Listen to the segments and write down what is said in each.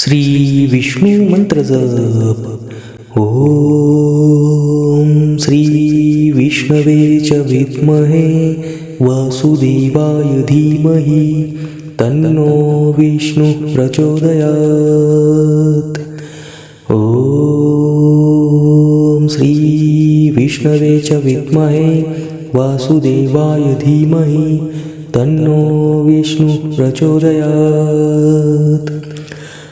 श्री विष्णू मंत्र जप ओम श्री विष्णवे च विद्महे वासुदेवाय धीमहि तन्नो विष्णु प्रचोदयात्। ॐ श्री विष्णवे च विद्महे वासुदेवाय धीमहि तन्नो विष्णु प्रचोदयात्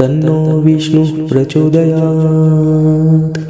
तन्नो विष्णुः प्रचोदयात्।